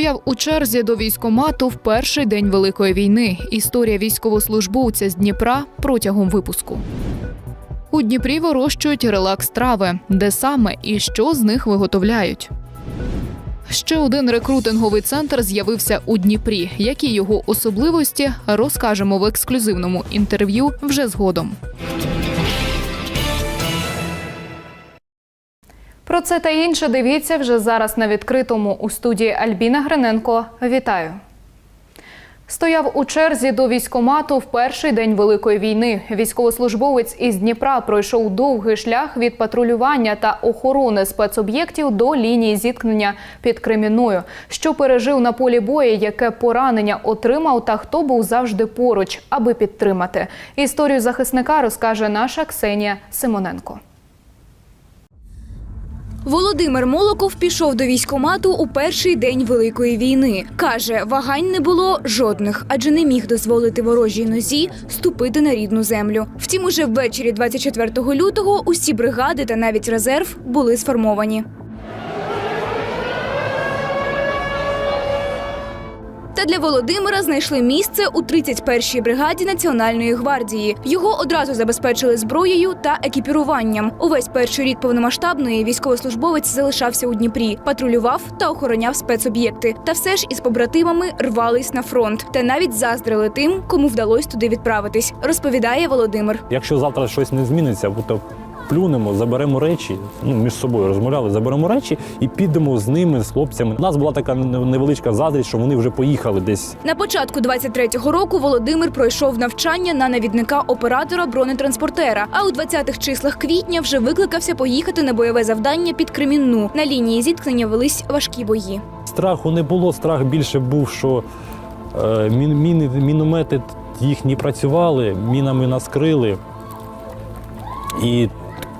Стояв у черзі до військомату в перший день Великої війни. Історія військовослужбовця з Дніпра протягом випуску. У Дніпрі вирощують релакс-трави, де саме і що з них виготовляють. Ще один рекрутинговий центр з'явився у Дніпрі. Які його особливості розкажемо в ексклюзивному інтерв'ю вже згодом. Про це та інше дивіться вже зараз на відкритому у студії Альбіна Гриненко. Вітаю. Стояв у черзі до військомату в перший день Великої війни. Військовослужбовець із Дніпра пройшов довгий шлях від патрулювання та охорони спецоб'єктів до лінії зіткнення під Кремінною. Що пережив на полі бою, яке поранення отримав та хто був завжди поруч, аби підтримати. Історію захисника розкаже наша Ксенія Симоненко. Володимир Молоков пішов до військкомату у перший день Великої війни. Каже, вагань не було жодних, адже не міг дозволити ворожій нозі ступити на рідну землю. Втім, уже ввечері 24 лютого усі бригади та навіть резерв були сформовані. Та для Володимира знайшли місце у 31-й бригаді Національної гвардії. Його одразу забезпечили зброєю та екіпіруванням. Увесь перший рік повномасштабної військовослужбовець залишався у Дніпрі, патрулював та охороняв спецоб'єкти. Та все ж із побратимами рвались на фронт та навіть заздрили тим, кому вдалося туди відправитись. Розповідає Володимир. Якщо завтра щось не зміниться, то плюнемо, заберемо речі. Ну між собою розмовляли, заберемо речі і підемо з ними, з хлопцями. У нас була така невеличка заздрість, що вони вже поїхали десь. На початку 23-го року Володимир пройшов навчання на навідника оператора бронетранспортера. А у 20-х числах квітня вже викликався поїхати на бойове завдання під Кремінну. На лінії зіткнення велись важкі бої. Страху не було. Страх більше був, що е, мін, міни, міномети їхні працювали, мінами нас крили. І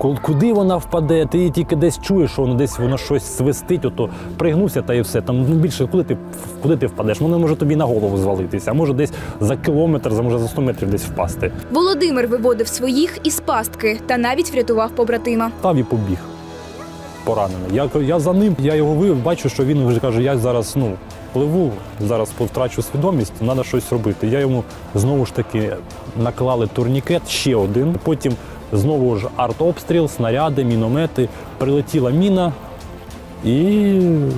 куди вона впаде, ти тільки десь чуєш, що воно десь воно щось свистить, ото пригнувся та і все. Там ну, більше куди ти, куди ти впадеш? Воно може тобі на голову звалитися, а може десь за кілометр, за може за 100 метрів десь впасти. Володимир виводив своїх із пастки та навіть врятував побратима. Став і побіг поранений. Я, я за ним, я його вивів, бачу, що він вже каже, я зараз ну, пливу, зараз втрачу свідомість, треба щось робити. Я йому знову ж таки наклали турнікет, ще один. Потім знову ж артобстріл, снаряди, міномети. Прилетіла міна, і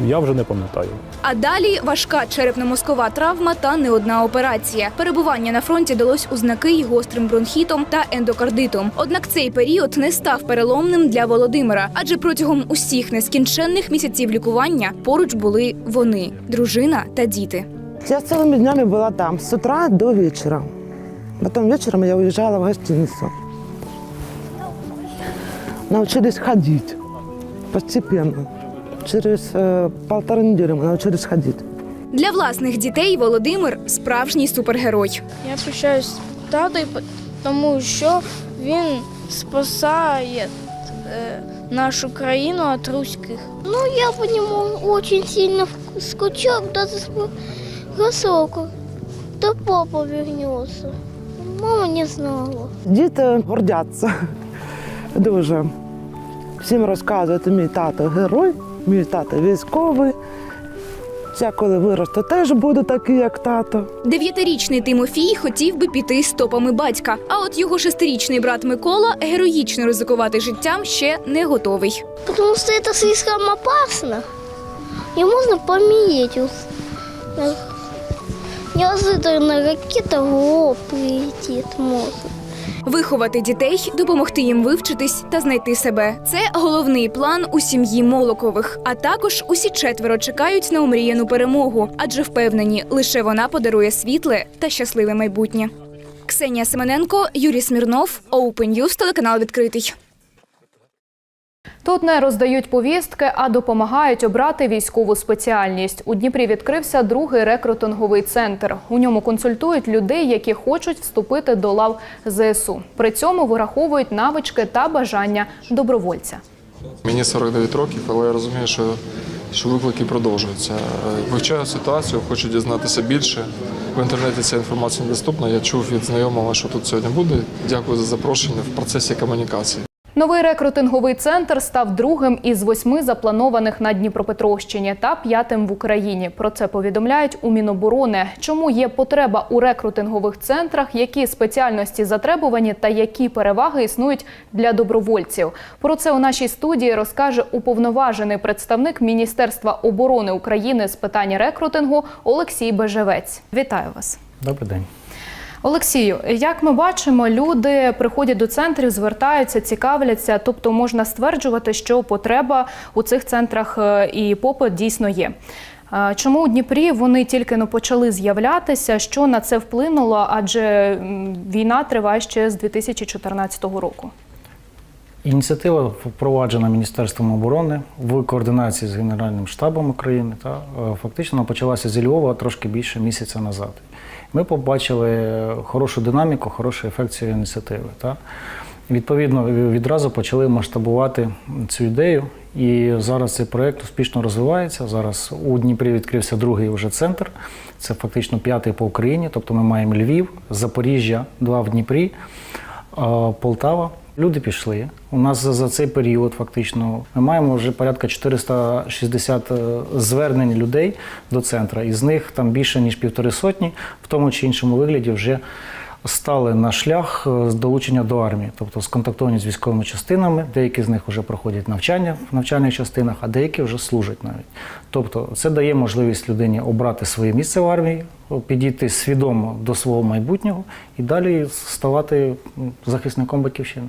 я вже не пам'ятаю. А далі важка черепно-мозкова травма та не одна операція. Перебування на фронті далось у знаки й гострим бронхітом та ендокардитом. Однак цей період не став переломним для Володимира, адже протягом усіх нескінченних місяців лікування поруч були вони, дружина та діти. Я целыми днями была там, с утра до вечера. Потом вечером я уезжала в гостиницу Научились ходить постепенно. Через э, полторы недели мы научились ходить. Для власних дітей Володимир справжній супергерой. Я пишаюсь з татою, тому що він спасає е, нашу країну від руських. Ну, я по нему очень сильно вк- скучал, даже с высоко. Да папа вернется. Мама не знала. Діти гордяться дуже. Всім розказують, мій тато герой, мій тато військовий. Я коли виросту, теж буду такий, як тато. Дев'ятирічний Тимофій хотів би піти стопами батька. А от його шестирічний брат Микола героїчно ризикувати життям ще не готовий. Потому что это слишком опасно. И можно помереть. Вот, э, Неожиданно ракета в лоб прилетит можно. Виховати дітей, допомогти їм вивчитись та знайти себе. Це головний план у сім'ї Молокових. А також усі четверо чекають на умріяну перемогу, адже впевнені, лише вона подарує світле та щасливе майбутнє. Ксенія Семененко, Юрій Смірнов, Open News, телеканал відкритий. Тут не роздають повістки, а допомагають обрати військову спеціальність. У Дніпрі відкрився другий рекрутинговий центр. У ньому консультують людей, які хочуть вступити до лав ЗСУ. При цьому вираховують навички та бажання добровольця. Мені 49 років, але я розумію, що, що виклики продовжуються. Вивчаю ситуацію, хочу дізнатися більше. В інтернеті ця інформація недоступна. Я чув від знайомого, що тут сьогодні буде. Дякую за запрошення в процесі комунікації. Новий рекрутинговий центр став другим із восьми запланованих на Дніпропетровщині та п'ятим в Україні. Про це повідомляють у Міноборони. Чому є потреба у рекрутингових центрах, які спеціальності затребувані та які переваги існують для добровольців? Про це у нашій студії розкаже уповноважений представник Міністерства оборони України з питань рекрутингу Олексій Бежевець. Вітаю вас. Добрий день. Олексію, як ми бачимо, люди приходять до центрів, звертаються, цікавляться. Тобто можна стверджувати, що потреба у цих центрах е, і попит дійсно є. Чому у Дніпрі вони тільки не почали з'являтися? Що на це вплинуло? Адже війна триває ще з 2014 року. Ініціатива впроваджена Міністерством оборони в координації з Генеральним штабом України. Та е, фактично почалася зі Львова трошки більше місяця назад. Ми побачили хорошу динаміку, хороший ефект цієї ініціативи. Та. Відповідно, відразу почали масштабувати цю ідею, і зараз цей проєкт успішно розвивається. Зараз у Дніпрі відкрився другий вже центр. Це фактично п'ятий по Україні. Тобто ми маємо Львів, Запоріжжя, два в Дніпрі, Полтава. Люди пішли. У нас за, цей період фактично ми маємо вже порядка 460 е, звернень людей до центру. Із них там більше ніж півтори сотні, в тому чи іншому вигляді вже стали на шлях е, з долучення до армії, тобто сконтактовані з військовими частинами. Деякі з них вже проходять навчання в навчальних частинах, а деякі вже служать навіть. Тобто, це дає можливість людині обрати своє місце в армії, підійти свідомо до свого майбутнього і далі ставати захисником батьківщини.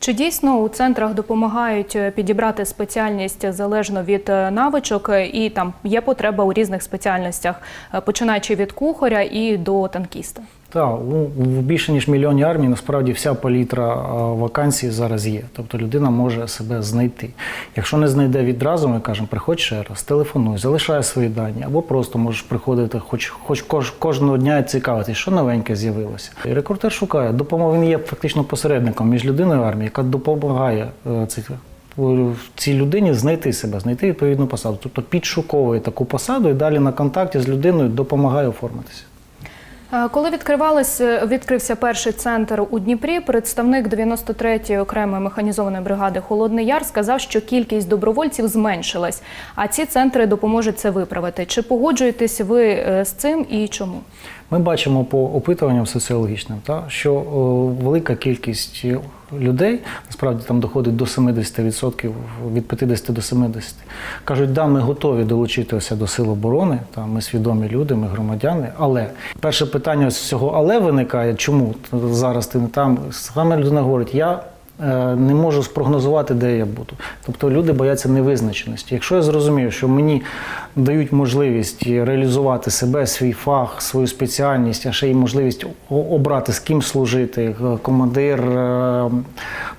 Чи дійсно у центрах допомагають е, підібрати спеціальність залежно від е, навичок, е, і там є потреба у різних спеціальностях, починаючи від кухаря і до танкіста? Так, в більше ніж мільйоні армій насправді вся палітра вакансій зараз є. Тобто людина може себе знайти. Якщо не знайде відразу, ми кажемо, приходь ще раз, телефонуй, залишай свої дані, або просто можеш приходити, хоч, хоч кож, кожного дня цікавитись, що новеньке з'явилося. І рекрутер шукає допомогу. Він є фактично посередником між людиною і армією, яка допомагає е, цих. цій людині знайти себе, знайти відповідну посаду. Тобто підшуковує таку посаду і далі на контакті з людиною допомагає оформитися. Е, Коли відкривалось, е, відкрився перший центр у Дніпрі, представник 93-ї окремої механізованої бригади Холодний Яр сказав, що кількість добровольців зменшилась, а ці центри допоможуть це виправити. Чи погоджуєтесь ви е, з цим і чому? Ми бачимо по опитуванням соціологічним, та, що велика кількість людей, насправді там доходить до 70%, від 50 до 70, кажуть, да, ми готові долучитися до сил оборони, там ми свідомі люди, ми громадяни. Але перше питання з цього але виникає, чому зараз ти не там? Саме людина говорить, я не можу спрогнозувати, де я буду. Тобто люди бояться невизначеності. Якщо я зрозумію, що мені дають можливість реалізувати себе, свій фах, свою спеціальність, а ще й можливість обрати з ким служити, е, командир, е,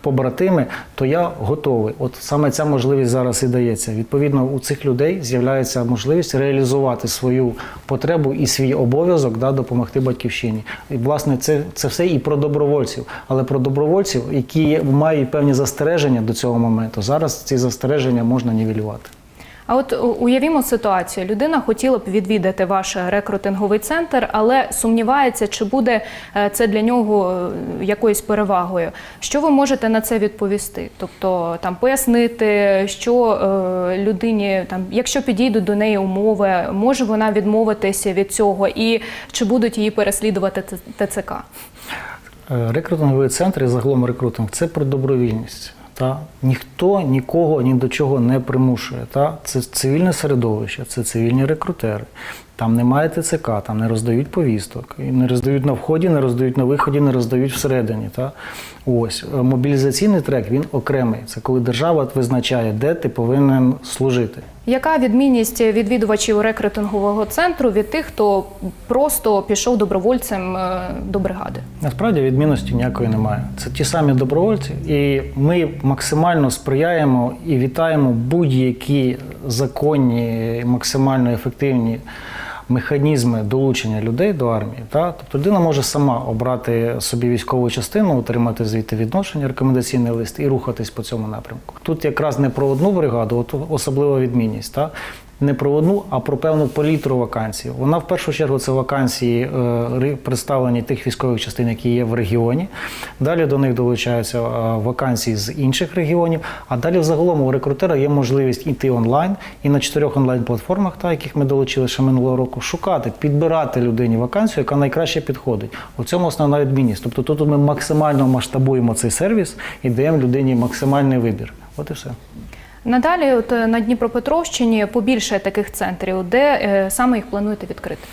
побратими, то я готовий. От саме ця можливість зараз і дається. Відповідно, у цих людей з'являється можливість реалізувати свою потребу і свій обов'язок да, допомогти батьківщині. І власне це, це все і про добровольців, але про добровольців, які мають певні застереження до цього моменту. Зараз ці застереження можна нівелювати. А от уявімо ситуацію: людина хотіла б відвідати ваш рекрутинговий центр, але сумнівається, чи буде е, це для нього е, якоюсь перевагою. Що ви можете на це відповісти? Тобто там пояснити, що е, людині там, якщо підійдуть до неї умови, може вона відмовитися від цього, і чи будуть її переслідувати ТЦК? Е, Рекрутинговий центр і загалом рекрутинг це про добровільність. Та ніхто нікого ні до чого не примушує. Та це цивільне середовище, це цивільні рекрутери. Там немає ТЦК, там не роздають повісток, не роздають на вході, не роздають на виході, не роздають всередині. Та ось Е, мобілізаційний трек він окремий. Це коли держава визначає, де ти повинен служити. Яка відмінність відвідувачів рекрутингового центру від тих, хто просто пішов добровольцем е, до бригади? Насправді відмінності ніякої немає. Це ті самі добровольці, і ми максимально сприяємо і вітаємо будь-які законні, максимально ефективні механізми долучення людей до армії. Та? Тобто людина може сама обрати собі військову частину, отримати звідти відношення, рекомендаційний лист і рухатись по цьому напрямку. Тут якраз не про одну бригаду, от особлива відмінність. Та? Не про одну, а про певну палітру вакансій. Вона в першу чергу це вакансії е, представлені тих військових частин, які є в регіоні. Далі до них долучаються е, вакансії з інших регіонів. А далі взагалом у рекрутера є можливість йти онлайн і на чотирьох онлайн-платформах, та яких ми долучили ще минулого року, шукати, підбирати людині вакансію, яка найкраще підходить. У цьому основна відмінність. Тобто тут ми максимально масштабуємо цей сервіс і даємо людині максимальний вибір. От і все. Надалі, от е, на Дніпропетровщині побільше таких центрів, де е, саме їх плануєте відкрити?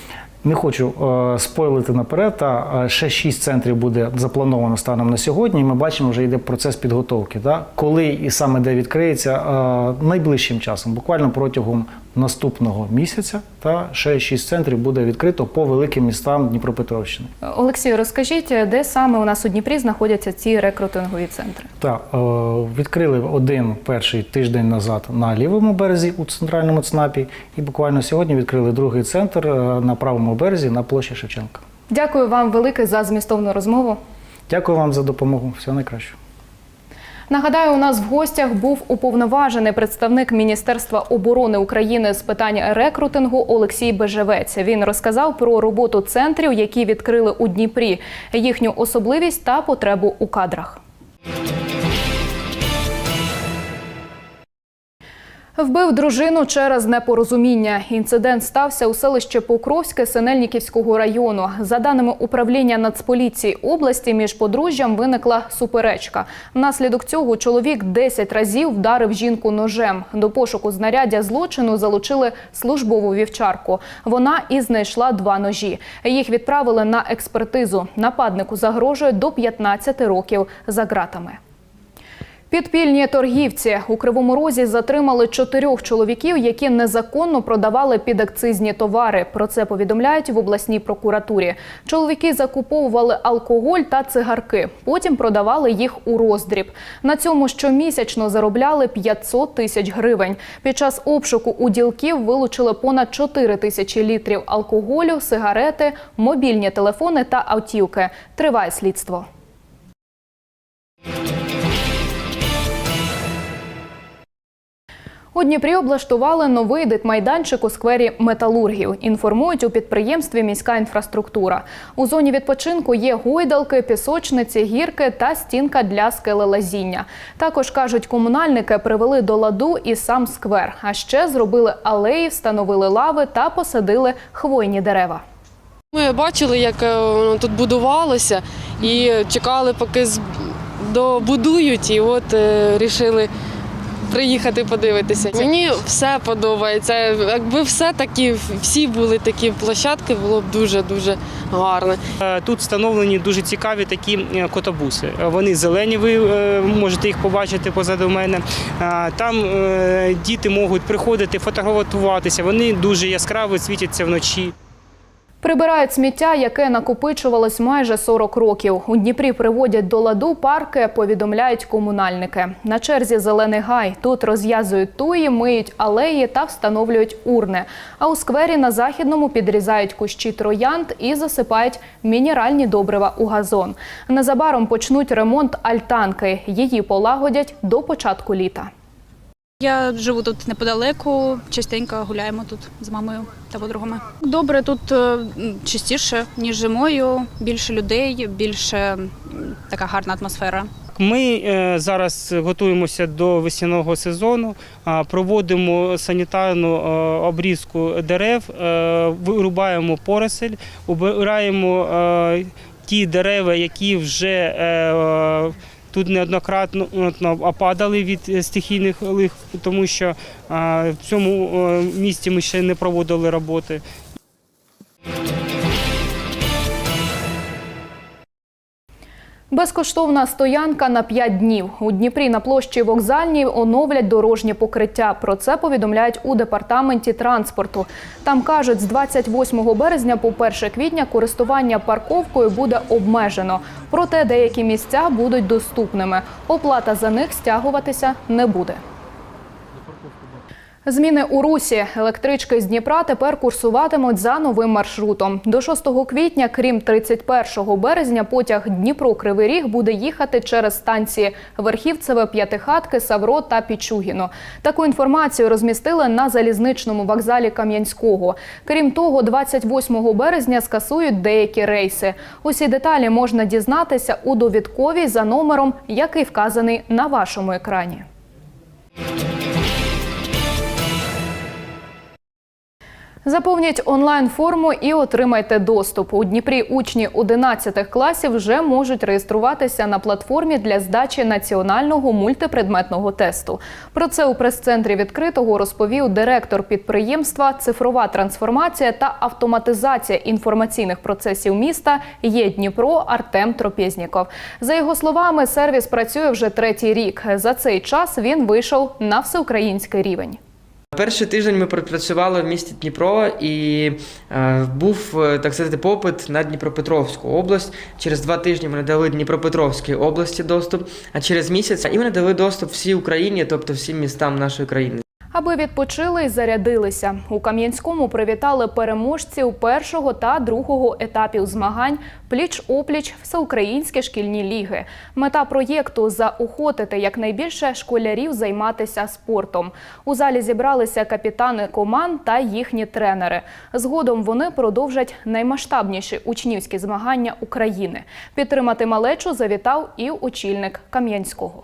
Не хочу е, спойлити наперед, та е, ще шість центрів буде заплановано станом на сьогодні. Ми бачимо, вже йде процес підготовки. Та Коли і саме де відкриється е, найближчим часом, буквально протягом наступного місяця, та ще шість центрів буде відкрито по великим містам Дніпропетровщини. Олексію, розкажіть, де саме у нас у Дніпрі знаходяться ці рекрутингові центри? Так, е, відкрили один перший тиждень назад на лівому березі у центральному ЦНАПі, і буквально сьогодні відкрили другий центр е, на правому березі на площі Шевченка. Дякую вам велике за змістовну розмову. Дякую вам за допомогу. Всього найкращого. Нагадаю, у нас в гостях був уповноважений представник Міністерства оборони України з питань рекрутингу Олексій Бежевець. Він розказав про роботу центрів, які відкрили у Дніпрі, їхню особливість та потребу у кадрах. Вбив дружину через непорозуміння. Інцидент стався у селищі Покровське Синельниківського району. За даними управління Нацполіції області, між подружжям виникла суперечка. Внаслідок цього чоловік 10 разів вдарив жінку ножем. До пошуку знаряддя злочину залучили службову вівчарку. Вона і знайшла два ножі. Їх відправили на експертизу. Нападнику загрожує до 15 років за ґратами. Підпільні торгівці у Кривому Розі затримали чотирьох чоловіків, які незаконно продавали підакцизні товари. Про це повідомляють в обласній прокуратурі. Чоловіки закуповували алкоголь та цигарки, потім продавали їх у роздріб. На цьому щомісячно заробляли 500 тисяч гривень. Під час обшуку у ділків вилучили понад 4 тисячі літрів алкоголю, сигарети, мобільні телефони та автівки. Триває слідство. У Дніпрі облаштували новий дитмайданчик у сквері металургів. Інформують у підприємстві міська інфраструктура. У зоні відпочинку є гойдалки, пісочниці, гірки та стінка для скелелазіння. Також кажуть, комунальники привели до ладу і сам сквер. А ще зробили алеї, встановили лави та посадили хвойні дерева. Ми бачили, як е, воно тут будувалося, і чекали, поки добудують, і от е, рішили приїхати подивитися. Мені все подобається. Якби все такі, всі були такі площадки, було б дуже дуже гарно. Е, Тут встановлені дуже цікаві такі е, котобуси. Е, Вони зелені, ви можете їх побачити позаду мене. Там діти можуть приходити, фотографуватися. Вони дуже яскраво світяться вночі. Прибирають сміття, яке накопичувалось майже 40 років. У Дніпрі приводять до ладу парки, повідомляють комунальники. На черзі зелений гай. Тут розв'язують туї, миють алеї та встановлюють урни. А у сквері на західному підрізають кущі троянд і засипають мінеральні добрива у газон. Незабаром почнуть ремонт альтанки. Її полагодять до початку літа. Я живу тут неподалеку, частенько гуляємо тут з мамою та подругами. Добре, тут е, м, чистіше, ніж зимою, більше людей, більше така гарна атмосфера. Ми е, зараз готуємося до весняного сезону, проводимо санітарну е, обрізку дерев, вирубаємо поросель, убираємо ті дерева, які вже тут неоднократно ну, опадали від стихійних лих, тому що е, в цьому е, місті ми ще не проводили роботи. Безкоштовна стоянка на 5 днів. У Дніпрі на площі вокзальній оновлять дорожнє покриття. Про це повідомляють у департаменті транспорту. Там кажуть, з 28 березня по 1 квітня користування парковкою буде обмежено. Проте деякі місця будуть доступними. Оплата за них стягуватися не буде. Зміни у русі. Електрички з Дніпра тепер курсуватимуть за новим маршрутом. До 6 квітня, крім 31 березня, потяг Дніпро-Кривий Ріг буде їхати через станції Верхівцеве, П'ятихатки, Савро та Пічугіно. Таку інформацію розмістили на залізничному вокзалі Кам'янського. Крім того, 28 березня скасують деякі рейси. Усі деталі можна дізнатися у довідковій за номером, який вказаний на вашому екрані. Заповніть онлайн-форму і отримайте доступ. У Дніпрі учні 11 класів вже можуть реєструватися на платформі для здачі національного мультипредметного тесту. Про це у прес-центрі відкритого розповів директор підприємства Цифрова трансформація та автоматизація інформаційних процесів міста є Дніпро Артем Тропєзніков. За його словами, сервіс працює вже третій рік. За цей час він вийшов на всеукраїнський рівень. Перший тиждень ми пропрацювали в місті Дніпро і е, був е, так сказати попит на Дніпропетровську область. Через два тижні ми надали Дніпропетровській області доступ, а через місяць і ми надали доступ всій Україні, тобто всім містам нашої країни. Аби відпочили і зарядилися. У Кам'янському привітали переможців першого та другого етапів змагань пліч-опліч всеукраїнські шкільні ліги. Мета проєкту заохотити якнайбільше школярів займатися спортом. У залі зібралися капітани команд та їхні тренери. Згодом вони продовжать наймасштабніші учнівські змагання України. Підтримати малечу завітав і очільник Кам'янського.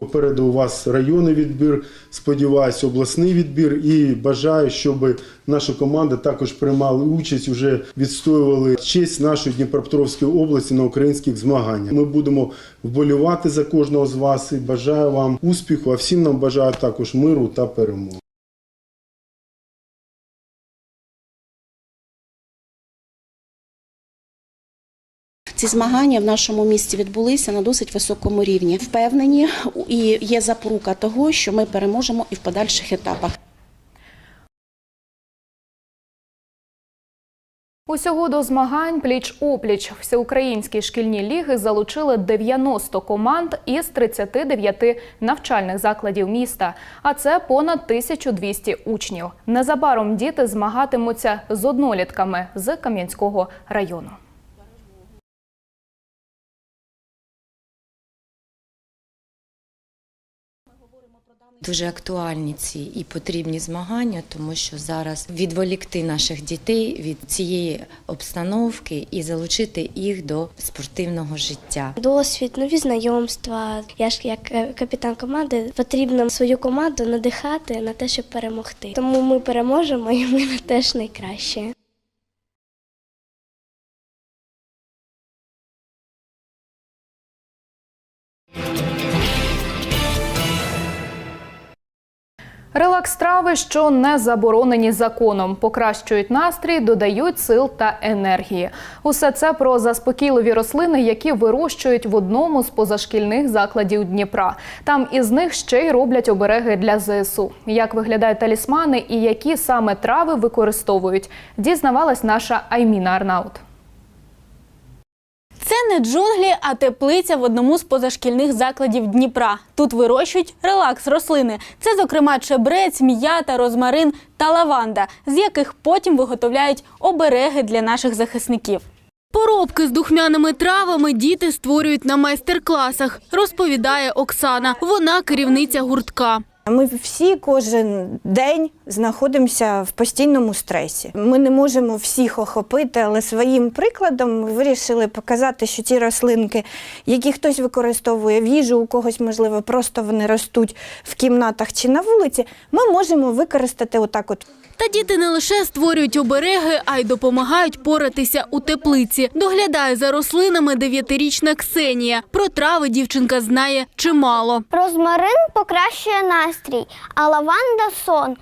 Попереду у вас районний відбір, сподіваюся, обласний відбір і бажаю, щоб наша команда також приймала участь, вже відстоювали честь нашої Дніпропетровської області на українських змаганнях. Ми будемо вболівати за кожного з вас і бажаю вам успіху, а всім нам бажаю також миру та перемоги. Ці змагання в нашому місті відбулися на досить високому рівні. Впевнені і є запорука того, що ми переможемо і в подальших етапах. Усього до змагань пліч-опліч всеукраїнські шкільні ліги залучили 90 команд із 39 навчальних закладів міста, а це понад 1200 учнів. Незабаром діти змагатимуться з однолітками з Кам'янського району. Дуже актуальні ці і потрібні змагання, тому що зараз відволікти наших дітей від цієї обстановки і залучити їх до спортивного життя. Досвід, нові знайомства. Я ж як е, капітан команди потрібно свою команду надихати на те, щоб перемогти. Тому ми переможемо і ми теж найкраще. Релакс трави, що не заборонені законом, покращують настрій, додають сил та енергії. Усе це про заспокійливі рослини, які вирощують в одному з позашкільних закладів Дніпра. Там із них ще й роблять обереги для ЗСУ. Як виглядають талісмани і які саме трави використовують, дізнавалась наша Айміна Арнаут. Не джунглі, а теплиця в одному з позашкільних закладів Дніпра. Тут вирощують релакс рослини. Це, зокрема, чебрець, м'ята, розмарин та лаванда, з яких потім виготовляють обереги для наших захисників. Поробки з духмяними травами діти створюють на майстер-класах, розповідає Оксана. Вона керівниця гуртка. Ми всі кожен день знаходимося в постійному стресі. Ми не можемо всіх охопити, але своїм прикладом ми вирішили показати, що ті рослинки, які хтось використовує в їжу, у когось, можливо, просто вони ростуть в кімнатах чи на вулиці, ми можемо використати отак от. Та діти не лише створюють обереги, а й допомагають поратися у теплиці. Доглядає за рослинами дев'ятирічна Ксенія. Про трави дівчинка знає чимало. Розмарин покращує настрій, а лаванда сон.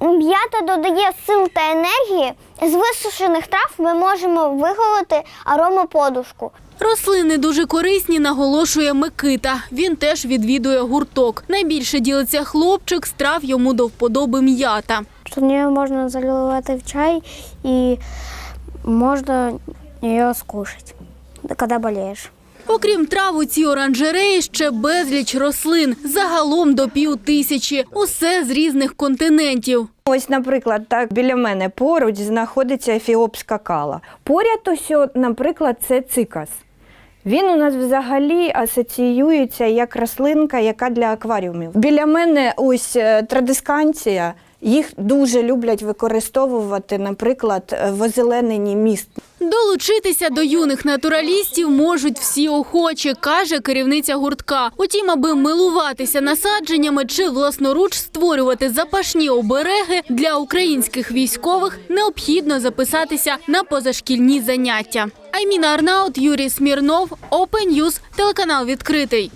М'ята додає сил та енергії. З висушених трав ми можемо виголити аромаподушку. Рослини дуже корисні, наголошує Микита. Він теж відвідує гурток. Найбільше ділиться хлопчик, страв йому до вподоби м'ята. В нее можно заливать в чай и можно ее скушать, когда болеешь. Окрім трав у цій оранжереї ще безліч рослин, загалом до пів тисячі. Усе з різних континентів. Ось, наприклад, так біля мене поруч знаходиться ефіопська кала. Поряд ось, наприклад, це цикас. Він у нас взагалі асоціюється як рослинка, яка для акваріумів. Біля мене ось е, традисканція. Їх дуже люблять використовувати, наприклад, в озелененні міст. Долучитися до юних натуралістів можуть всі охочі, каже керівниця гуртка. Утім, аби милуватися насадженнями чи власноруч створювати запашні обереги для українських військових, необхідно записатися на позашкільні заняття. Айміна Арнаут, Юрій Смірнов, Open телеканал відкритий.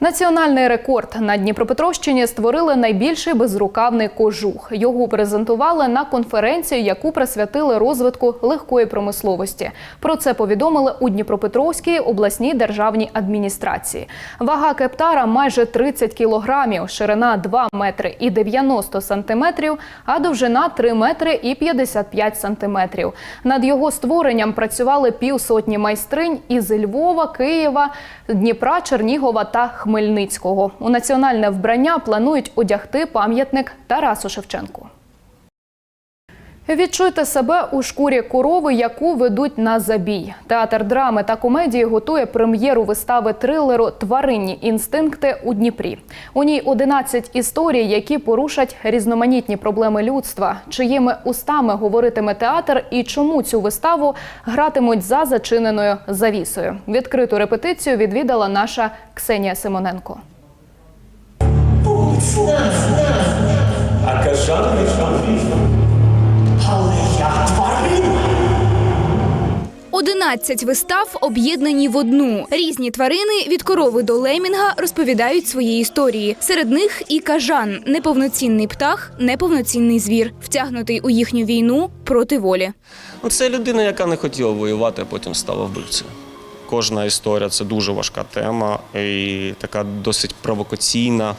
Національний рекорд на Дніпропетровщині створили найбільший безрукавний кожух. Його презентували на конференції, яку присвятили розвитку легкої промисловості. Про це повідомили у Дніпропетровській обласній державній адміністрації. Вага кептара майже 30 кілограмів, ширина 2 метри і 90 сантиметрів, а довжина 3 метри і 55 сантиметрів. Над його створенням працювали півсотні майстринь із Львова, Києва, Дніпра, Чернігова та Хмельницького. У національне вбрання планують одягти пам'ятник Тарасу Шевченку. Відчуйте себе у шкурі корови, яку ведуть на забій. Театр драми та комедії готує прем'єру вистави трилеру Тваринні інстинкти у Дніпрі. У ній 11 історій, які порушать різноманітні проблеми людства. Чиїми устами говоритиме театр і чому цю виставу гратимуть за зачиненою завісою. Відкриту репетицію відвідала наша Ксенія Симоненко. А кажан Але я тварина. 11 вистав об'єднані в одну. Різні тварини від корови до лемінга розповідають свої історії. Серед них і кажан неповноцінний птах, неповноцінний звір, втягнутий у їхню війну проти волі. Це людина, яка не хотіла воювати, а потім стала вбивцею. Кожна історія це дуже важка тема і така досить провокаційна,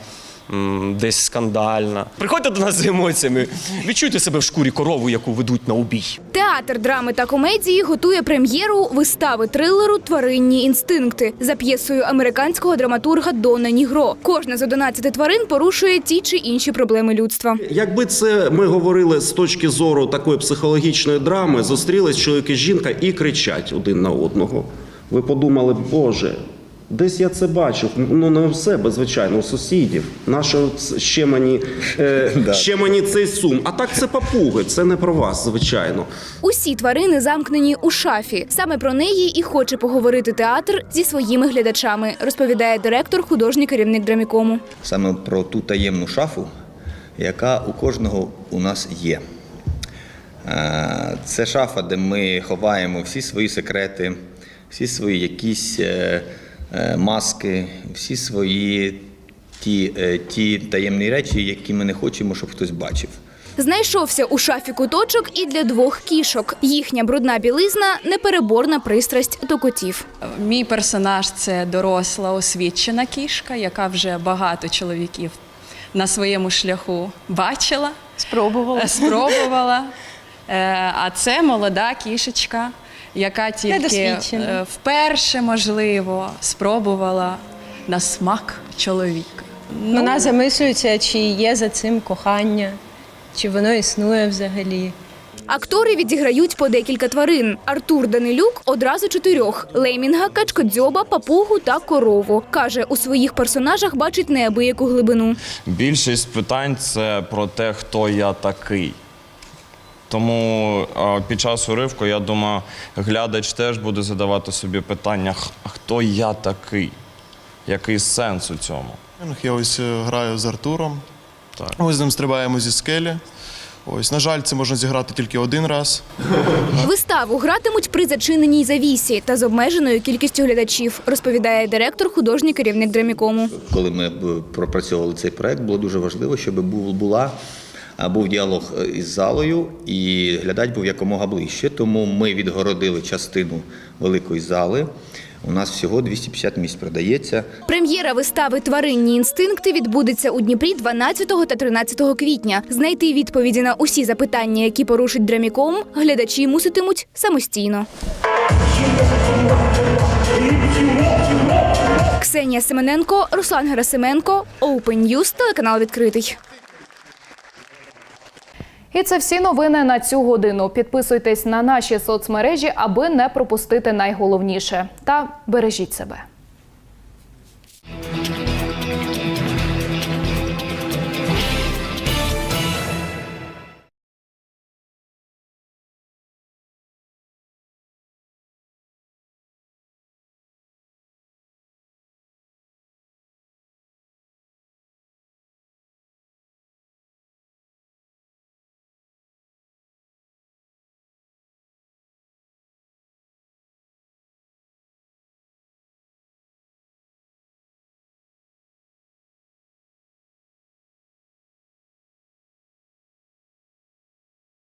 десь скандальна. Приходьте до нас з емоціями, відчуйте себе в шкурі корову, яку ведуть на убій. Театр драми та комедії готує прем'єру вистави трилеру Тваринні інстинкти за п'єсою американського драматурга Дона Нігро. Кожна з 11 тварин порушує ті чи інші проблеми людства. Якби це ми говорили з точки зору такої психологічної драми, зустрілись чоловік і жінка і кричать один на одного. Ви подумали, Боже, десь я це бачив. Ну не у себе, звичайно, у сусідів. Нащо ще мені, е, ще мені цей сум? А так це папуги, це не про вас, звичайно. Усі тварини замкнені у шафі. Саме про неї і хоче поговорити театр зі своїми глядачами, розповідає директор, художній керівник драмікому. саме про ту таємну шафу, яка у кожного у нас є. Е, Це шафа, де ми ховаємо всі свої секрети, всі свої якісь е, маски, всі свої ті, е, ті таємні речі, які ми не хочемо, щоб хтось бачив. Знайшовся у шафі куточок і для двох кішок. Їхня брудна білизна непереборна пристрасть до котів. Мій персонаж це доросла освічена кішка, яка вже багато чоловіків на своєму шляху бачила. Спробувала. Е, Спробувала. Е, А це молода кішечка, яка тільки Недосвідчена. е, вперше, можливо, спробувала на смак чоловіка. Вона замислюється, чи є за цим кохання, чи воно існує взагалі. Актори відіграють по декілька тварин. Артур Данилюк одразу чотирьох: леймінга, качкодзьоба, папугу та корову. Каже, у своїх персонажах бачить неабияку глибину. Більшість питань це про те, хто я такий. Тому під час уривку, я думаю, глядач теж буде задавати собі питання, а хто я такий? Який сенс у цьому? Я ось е, граю з Артуром. Ми з ним стрибаємо зі скелі. Ось, на жаль, це можна зіграти тільки один раз. Виставу гратимуть при зачиненій завісі та з обмеженою кількістю глядачів, розповідає директор, художній керівник драмікому. Коли ми пропрацьовували цей проект, було дуже важливо, щоб був, була, був діалог е, із залою і глядач був якомога ближче. Тому ми відгородили частину великої зали. У нас всього 250 місць продається. Прем'єра вистави Тваринні інстинкти відбудеться у Дніпрі 12 та 13 квітня. Знайти відповіді на усі запитання, які порушить драміком, глядачі муситимуть самостійно. Ксенія Семененко, Руслан Герасименко, Open News, телеканал відкритий. І це всі новини на цю годину. Підписуйтесь на наші соцмережі, аби не пропустити найголовніше. Та бережіть себе.